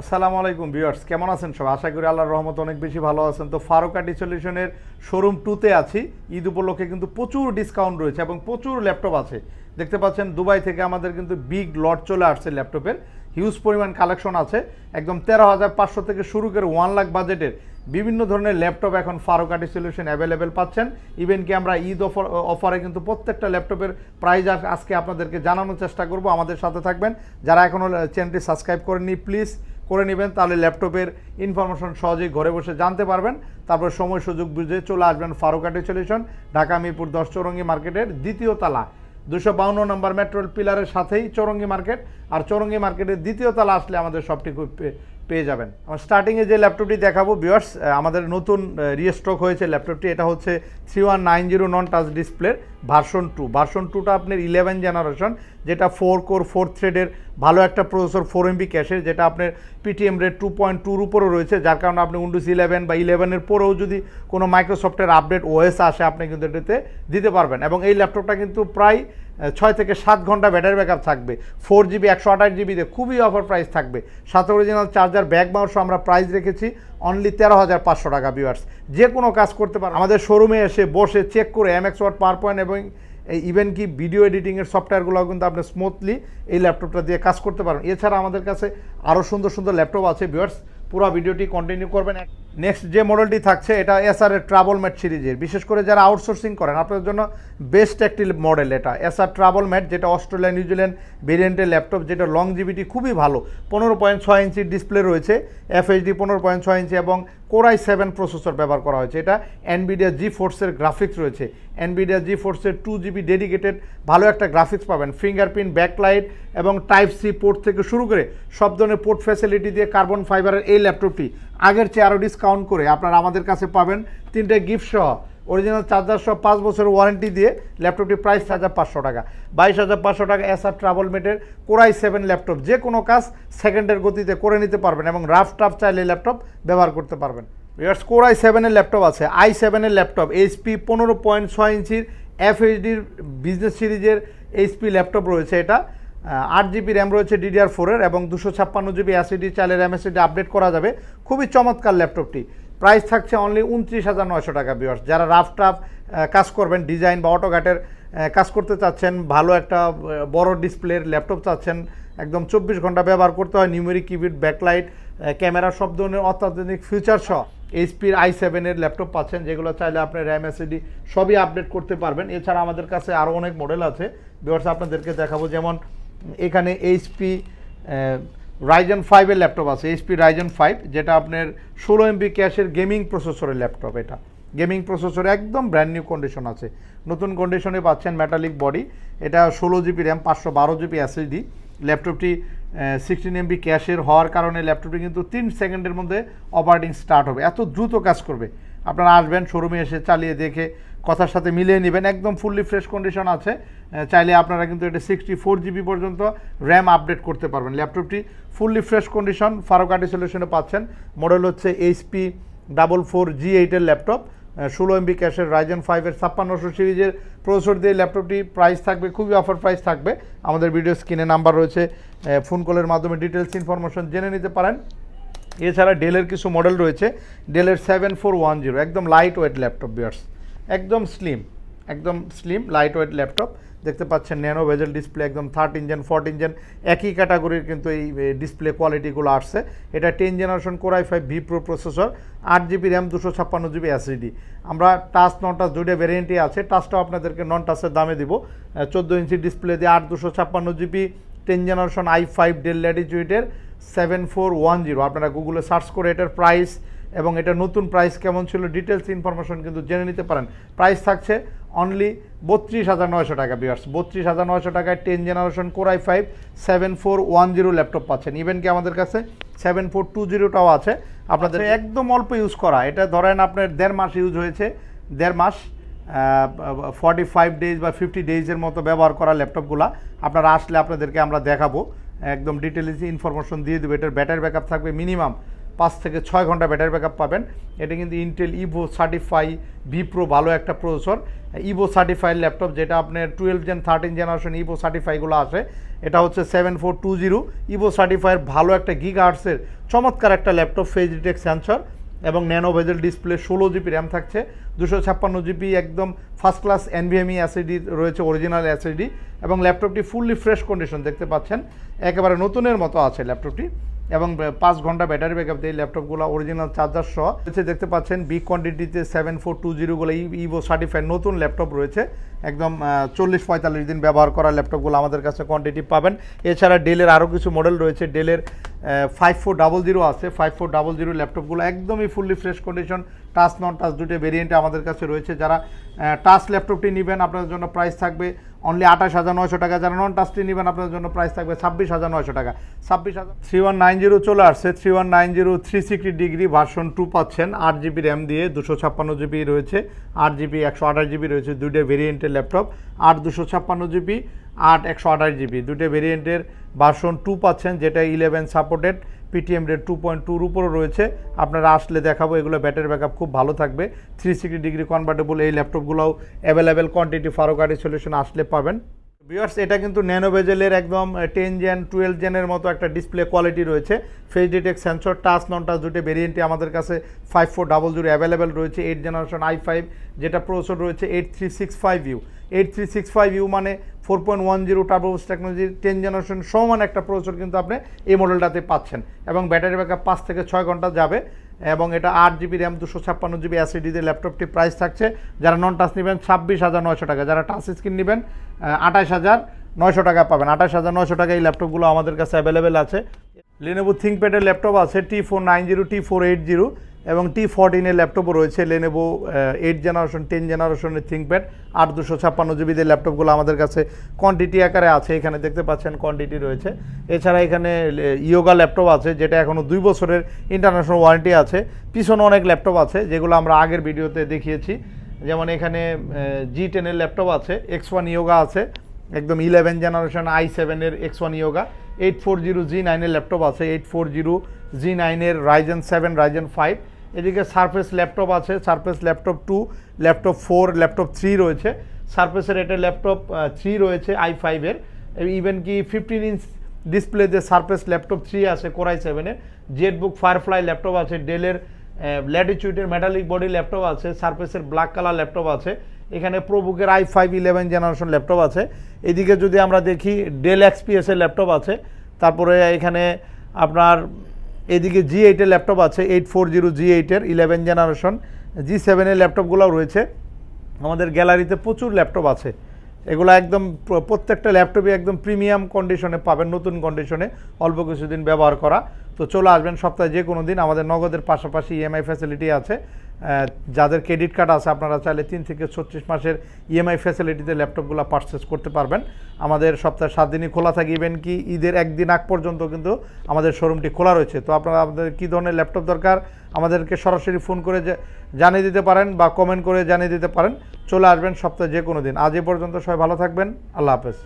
আসসালামু আলাইকুম ভিউয়ার্স, কেমন আছেন সব আশা করি আল্লাহর রহমত অনেক বেশি ভালো আছেন। তো ফারুক ফারুকাটি সলিউশনের শোরুম টুতে আছি। ঈদ উপলক্ষে কিন্তু প্রচুর ডিসকাউন্ট রয়েছে এবং প্রচুর ল্যাপটপ আছে। দেখতে পাচ্ছেন দুবাই থেকে আমাদের কিন্তু বিগ লট চলে আসছে ল্যাপটপের। হিউজ পরিমাণ কালেকশন আছে। একদম তেরো হাজার পাঁচশো থেকে শুরু করে ওয়ান লাখ বাজেটের বিভিন্ন ধরনের ল্যাপটপ এখন ফারুকাটি সলিউশন অ্যাভেলেবেল পাচ্ছেন। ইভেন কি আমরা ঈদ অফার, অফারে কিন্তু প্রত্যেকটা ল্যাপটপের প্রাইস আজকে আপনাদেরকে জানানোর চেষ্টা করব। আমাদের সাথে থাকবেন। যারা এখনও চ্যানেলটি সাবস্ক্রাইব করেননি প্লিজ করে নেবেন। তাহলে ল্যাপটপের ইনফরমেশন সহজেই ঘরে বসে জানতে পারবেন। তারপর সময় সুযোগ বুঝে চলে আসবেন ফারুকাটি সলিউশন ঢাকা মিরপুর দশ চৌরঙ্গি মার্কেটের দ্বিতীয় তালা। দুশো বাউন্ন নম্বর মেট্রোল পিলারের সাথেই চৌরঙ্গি মার্কেট। আর চৌরঙ্গি মার্কেটের দ্বিতীয় তালা আসলে আমাদের সবটি খুব পেয়ে যাবেন। আমার স্টার্টিংয়ে যে ল্যাপটপটি দেখাবো বিয়ার্স আমাদের নতুন রিস্টক হয়েছে ল্যাপটপটি এটা হচ্ছে three one nine zero non touch ডিসপ্লের ভার্সন টু ভার্সন টুটা আপনার ইলেভেন জেনারেশন যেটা ফোর কোর ফোর থ্রেডের ভালো একটা প্রসেসর ফোর এমবি ক্যাশের যেটা আপনার পিটিএম রেট টু পয়েন্ট টুর উপরও রয়েছে, যার কারণে আপনি উইন্ডোজ ইলেভেন বা ইলেভেনের পরেও যদি কোনো মাইক্রোসফটের আপডেট ওএস আসে, আপনি কিন্তু এটাতে দিতে পারবেন। এবং এই ল্যাপটপটা কিন্তু প্রায় ছয় থেকে সাত ঘণ্টা ব্যাটারি ব্যাকআপ থাকবে। ফোর জিবি একশো আঠাশ জিবিতে খুবই অফার প্রাইস থাকবে। সাথে অরিজিনাল চার্জার ব্যাক মাউসও আমরা প্রাইস রেখেছি। অনলি তেরো হাজার পাঁচশো টাকা ভিউয়ার্স যে কোনো কাজ করতে পারেন আমাদের শোরুমে এসে বসে চেক করে এমএক্স ওয়াট পাওয়ার পয়েন্ট এবং ইভেন কি ভিডিও এডিটিংয়ের সফটওয়্যারগুলো কিন্তু আপনি স্মুথলি এই ল্যাপটপটা দিয়ে কাজ করতে পারেন। এছাড়া আমাদের কাছে আরও সুন্দর সুন্দর ল্যাপটপ আছে ভিউয়ার্স পুরো ভিডিওটি কন্টিনিউ করবেন। নেক্সট যে মডেলটি থাকছে, এটা এসআর এর ট্রাভেল ম্যাট সিরিজের। বিশেষ করে যারা আউটসোর্সিং করেন, আপনাদের জন্য বেস্ট একটি মডেল এটা। এসআর ট্রাভেল ম্যাট যেটা অস্ট্রেলিয়া নিউজিল্যান্ড ভেরিয়েন্টের ল্যাপটপ যেটা লং জিবিটি খুবই ভালো, পনেরো পয়েন্ট ছয় ইঞ্চির ডিসপ্লে রয়েছে এফএইচডি পনেরো পয়েন্ট ছয় ইঞ্চি এবং কোরাই সেভেন প্রসেসর ব্যবহার করা হয়েছে। এটা এনবিডিয়া জি ফোর্সের গ্রাফিক্স রয়েছে। এনবিডিয়া জি ফোর্সের টু জিবি ডেডিকেটেড ভালো একটা গ্রাফিক্স পাবেন। ফিঙ্গারপ্রিন্ট ব্যাকলাইট এবং টাইপ সি পোর্ট থেকে শুরু করে সব ধরনের পোর্ট ফ্যাসিলিটি দিয়ে কার্বন ফাইবারের এই ল্যাপটপটি আগের চেয়ে আরও ডিসকাউন্ট করে আপনারা আমাদের কাছে পাবেন তিনটে গিফট সহ অরিজিনাল চার্জার সহ পাঁচ বছরের ওয়ারেন্টি দিয়ে ল্যাপটপটি প্রাইস হাজার পাঁচশো টাকা। বাইশ হাজার পাঁচশো টাকা এসআর ট্রাভেল মেটের কোরাই সেভেন ল্যাপটপ যে কোনো কাজ সেকেন্ডের গতিতে করে নিতে পারবেন এবং রাফ টাফ চাইলে ল্যাপটপ ব্যবহার করতে পারবেন। ইয়ার্স কোরাই সেভেনের ল্যাপটপ আছে আই সেভেনের ল্যাপটপ এইচপি পনেরো পয়েন্ট ছয় ইঞ্চির এফএইচডির বিজনেস সিরিজের এইচপি ল্যাপটপ রয়েছে এটা। আট জিবি র্যাম রয়েছে ডিডিআর ফোরের এবং দুশো ছাপ্পান্ন জিবি অ্যাসিডি চাইলে র্যাম এসিডি আপডেট করা যাবে। খুবই চমৎকার ল্যাপটপটি। প্রাইস থাকছে অনলি উনত্রিশ হাজার নয়শো টাকা বিয়ার্স যারা রাফ টাফ কাজ করবেন ডিজাইন বা অটোঘাটের কাজ করতে চাচ্ছেন, ভালো একটা বড় ডিসপ্লের ল্যাপটপ চাচ্ছেন, একদম চব্বিশ ঘণ্টা ব্যবহার করতে হয় নিউমেরিক কিবিট ব্যাকলাইট ক্যামেরা সব ধরনের অত্যাধুনিক ফিচার সহ এইচপির আই সেভেনের ল্যাপটপ পাচ্ছেন, যেগুলো চাইলে আপনি র্যাম এসিডি সবই আপডেট করতে পারবেন। এছাড়া আমাদের কাছে আরও অনেক মডেল আছে। বিয়ার্স আপনাদেরকে দেখাবো যেমন এখানে এইচপি রাইজন ফাইভের ল্যাপটপ আছে। এইচপি রাইজন ফাইভ যেটা আপনার ষোলো এমবি ক্যাশের গেমিং প্রসেসরের ল্যাপটপ এটা। গেমিং প্রসেসর একদম ব্র্যান্ড নিউ কন্ডিশন আছে। নতুন কন্ডিশনে পাচ্ছেন ম্যাটালিক বডি এটা ষোলো জিবি র্যাম পাঁচশো বারো জিবি এসএসডি ল্যাপটপটি সিক্সটিন এমবি ক্যাশের হওয়ার কারণে ল্যাপটপটি কিন্তু তিন সেকেন্ডের মধ্যে অপারেটিং স্টার্ট হবে। এত দ্রুত কাজ করবে। আপনারা আসবেন শোরুমে এসে চালিয়ে দেখে কথার সাথে মিলিয়ে নেবেন। একদম ফুললি ফ্রেশ কন্ডিশন আছে। চাইলে আপনারা কিন্তু এটা সিক্সটি ফোর জিবি পর্যন্ত র্যাম আপডেট করতে পারবেন। ল্যাপটপটি ফুললি ফ্রেশ কন্ডিশন ফারোকাটি সলিউশনে পাচ্ছেন। মডেল হচ্ছে এইচপি ডাবল ফোর জি এইটের ল্যাপটপ ষোলো এমবি ক্যাশের রাইজেন ফাইভের ছাপ্পান্নশো সিরিজের প্রসেসর দিয়ে ল্যাপটপটি প্রাইস থাকবে, খুবই অফার প্রাইস থাকবে। আমাদের ভিডিও স্ক্রিনে নাম্বার রয়েছে। ফোন কলের মাধ্যমে ডিটেলস ইনফরমেশন জেনে নিতে পারেন। এছাড়া ডেলের কিছু মডেল রয়েছে। ডেলের সেভেন ফোর ওয়ান জিরো একদম লাইট ওয়েট ল্যাপটপ বিয়ার্স একদম স্লিম একদম স্লিম লাইট ওয়েট ল্যাপটপ দেখতে পাচ্ছেন ন্যানো ভেজেল ডিসপ্লে একদম থার্ড ইঞ্জেন ফোর্থ ইঞ্জেন একই ক্যাটাগরির কিন্তু এই ডিসপ্লে কোয়ালিটিগুলো আসছে। এটা ten generation core i five V pro processor আট জিবি র্যাম দুশো ছাপ্পান্ন জিবি এসিডি আমরা টাচ নন টাচ দুইটা ভ্যারিয়েন্টই আছে। টাচটাও আপনাদেরকে নন টাচের দামে দিব। চোদ্দ ইঞ্চি ডিসপ্লে দিয়ে আট, দুশো ছাপ্পান্ন GB ten generation I five Dell ল্যাটিচিউডের seven four one zero আপনারা গুগলে সার্চ করে এটার প্রাইস এবং এটা নতুন প্রাইস কেমন ছিল ডিটেলস ইনফরমেশন কিন্তু জেনে নিতে পারেন। প্রাইস থাকছে অনলি বত্রিশ হাজার নয়শো টাকা বিয়ার্স বত্রিশ হাজার নয়শো টাকায় ten generation core i five seven four one zero laptop পাচ্ছেন। ইভেন কি আমাদের কাছে সেভেন ফোর টু জিরোটাও আছে। আপনাদের একদম অল্প ইউজ করা। এটা ধরেন আপনার দেড় মাস ইউজ হয়েছে দেড় মাস ফর্টি ফাইভ ডেজ বা ফিফটি ডেজের মতো ব্যবহার করা ল্যাপটপগুলো আপনারা আসলে আপনাদেরকে আমরা দেখাবো। একদম ডিটেলস ইনফরমেশন দিয়ে দেবো। এটার ব্যাটারি ব্যাকআপ থাকবে মিনিমাম পাঁচ থেকে ছয় ঘণ্টা ব্যাটারি ব্যাকআপ পাবেন। এটা কিন্তু Intel Evo certify V pro ভালো একটা প্রসেসর ইভো সার্টিফাই ল্যাপটপ যেটা আপনার twelve gen thirteen generation Evo সার্টিফাইগুলো আসে এটা হচ্ছে seven four two zero Evo সার্টিফাইয়ের ভালো একটা গিগ আর্টসের চমৎকার একটা ল্যাপটপ ফেজ ডিটেক সেন্সর এবং ন্যানো ভেজেল ডিসপ্লে ষোলো জিবি র্যাম থাকছে, দুশো ছাপ্পান্ন জিবি একদম ফার্স্ট ক্লাস এনভিএমই অ্যাসিডি রয়েছে অরিজিনাল অ্যাসিডি এবং ল্যাপটপটি ফুললি ফ্রেশ কন্ডিশন দেখতে পাচ্ছেন। একেবারে নতুনের মতো আছে ল্যাপটপটি এবং পাঁচ ঘণ্টা ব্যাটারি ব্যাকআপ দিয়ে ল্যাপটপগুলো অরিজিনাল চার্জার সহ। রয়েছে দেখতে পাচ্ছেন বিগ কোয়ান্টিটিতে সেভেন ফোর টু জিরোগুলো ইভো সার্টিফাইড নতুন ল্যাপটপ রয়েছে। একদম চল্লিশ পঁয়তাল্লিশ দিন ব্যবহার করা ল্যাপটপগুলো আমাদের কাছে কোয়ান্টিটি পাবেন। এছাড়া ডেলের আরও কিছু মডেল রয়েছে। ডেলের ফাইভ ফোর ডাবল জিরো আছে। ফাইভ ফোর ডাবল জিরো ল্যাপটপগুলো একদমই fully fresh condition touch non touch দুটো ভেরিয়েন্টে আমাদের কাছে রয়েছে। যারা টাচ ল্যাপটপটি নেবেন, আপনাদের জন্য প্রাইস থাকবে অনলি আঠাশ হাজার নয়শো টাকা যারা নন টাস্টি নেবেন, আপনাদের জন্য প্রাইস থাকবে ছাব্বিশ হাজার নয়শো টাকা। ছাব্বিশ হাজার থ্রি ওয়ান নাইন জিরো চলে আসছে three one nine zero three sixty degree version two পাচ্ছেন, আট জিবি র্যাম দিয়ে, দুশো ছাপ্পান্ন জিবি রয়েছে, আট জিবি একশো আঠাশ জিবি রয়েছে, দুইটা ভেরিয়েন্টের ল্যাপটপ আট দুশো ছাপ্পান্ন জিবি আট একশো আঠাশ জিবি দুটো ভেরিয়েন্টের ভার্সন টু পাচ্ছেন, যেটা eleven supported PTM rate two point টুর উপরও রয়েছে। আপনারা আসলে দেখাবো, এগুলো ব্যাটারি ব্যাকআপ খুব ভালো থাকবে। থ্রি সিক্সটি ডিগ্রি কনভার্টেবল এই ল্যাপটপগুলোও অ্যাভেলেবেল কোয়ান্টিটি ফারোকারি সলিউশন আসলে পাবেন। ভিউয়ার্স এটা কিন্তু ন্যানো বেজেলের একদম টেন জেন টুয়েলভ জেনের মতো একটা ডিসপ্লে কোয়ালিটি রয়েছে। Face detect sensor touch non touch দুটো ভেরিয়েন্টে আমাদের কাছে five four double zero available রয়েছে এইট জেনারেশন আই ফাইভ যেটা প্রসেসর রয়েছে eight three six five U eight three six five U মানে four point one zero turbos টেকনোলজির ten generation সমান একটা প্রসেসর কিন্তু আপনি এই মডেলটাতে পাচ্ছেন। এবং ব্যাটারি ব্যাকআপ পাঁচ থেকে ছয় ঘণ্টা যাবে। এবং এটা আট জিবি র্যাম দুশো ছাপ্পান্ন জিবি অ্যাসিডিতে ল্যাপটপটি প্রাইস থাকছে। যারা নন টাচ নেবেন, ছাব্বিশ হাজার নয়শো টাকা। যারা টাচ স্ক্রিন নেবেন আঠাশ হাজার নয়শো টাকা পাবেন। আঠাশ হাজার নয়শো টাকা এই ল্যাপটপগুলো আমাদের কাছে অ্যাভেলেবেল আছে। লেনোভো থিঙ্কপ্যাডের ল্যাপটপ আছে T four nine zero T four eight zero এবং টি ফোরটিনের ল্যাপটপও রয়েছে লেনেভো এইট জেনারেশন টেন জেনারেশনের থিঙ্কপ্যাড আট দুশো ছাপ্পান্ন জিবিদের ল্যাপটপগুলো আমাদের কাছে কোয়ান্টিটি আকারে আছে, এখানে দেখতে পাচ্ছেন কোয়ান্টিটি রয়েছে। এছাড়া এখানে ইয়োগা ল্যাপটপ আছে, যেটা এখনও দুই বছরের ইন্টারন্যাশনাল ওয়ারেন্টি আছে। পিছনে অনেক ল্যাপটপ আছে, যেগুলো আমরা আগের ভিডিওতে দেখিয়েছি। যেমন এখানে জি টেনের ল্যাপটপ আছে এক্স ওয়ান ইয়োগা আছে, একদম ইলেভেন জেনারেশন আই সেভেনের X one Yoga eight four zero G নাইনের ল্যাপটপ আছে এইট ফোর জিরো জি নাইনের রাইজেন সেভেন রাইজেন ফাইভ এদিকে সারফেস ল্যাপটপ আছে Surface laptop two laptop four laptop three রয়েছে। সারফেসের এটা ল্যাপটপ থ্রি রয়েছে আই ফাইভের ইভেন কি ফিফটিন ইঞ্চ ডিসপ্লে যে সারফেস ল্যাপটপ থ্রি আছে কোরাই সেভেনের জেটবুক ফায়ারফ্লাই ল্যাপটপ আছে ডেলের ল্যাটিচিউডের মেটালিক বডি ল্যাপটপ আছে সারফেসের ব্ল্যাক কালার ল্যাপটপ আছে। এখানে প্রোবুকের I five eleven generation laptop আছে। এদিকে যদি আমরা দেখি ডেল এক্সপিএসের ল্যাপটপ আছে, তারপরে এখানে আপনার এদিকে জি এইটের ল্যাপটপ আছে এইট ফোর জিরো জি এইটের ইলেভেন জেনারেশন জি সেভেনের ল্যাপটপগুলোও রয়েছে। আমাদের গ্যালারিতে প্রচুর ল্যাপটপ আছে। এগুলো একদম প্রত্যেকটা ল্যাপটপই একদম প্রিমিয়াম কন্ডিশনে পাবেন, নতুন কন্ডিশনে অল্প কিছুদিন ব্যবহার করা। তো চলে আসবেন সপ্তাহে যে কোনো দিন, আমাদের নগদের পাশাপাশি ইএমআই ফ্যাসিলিটি আছে। যাদের ক্রেডিট কার্ড আছে, আপনারা চাইলে তিন থেকে ছত্রিশ মাসের ইএমআই ফ্যাসিলিটিতে ল্যাপটপগুলো পারচেস করতে পারবেন। আমাদের সপ্তাহে সাত দিনই খোলা থাকে ইভেন কি ঈদের একদিন আগ পর্যন্ত কিন্তু আমাদের শোরুমটি খোলা রয়েছে। তো আপনারা আপনাদের কী ধরনের ল্যাপটপ দরকার, আমাদেরকে সরাসরি ফোন করে জানিয়ে দিতে পারেন বা কমেন্ট করে জানিয়ে দিতে পারেন। চলে আসবেন সপ্তাহে যে কোনো দিন। আজ এ পর্যন্ত সবাই ভালো থাকবেন। আল্লাহ হাফেজ।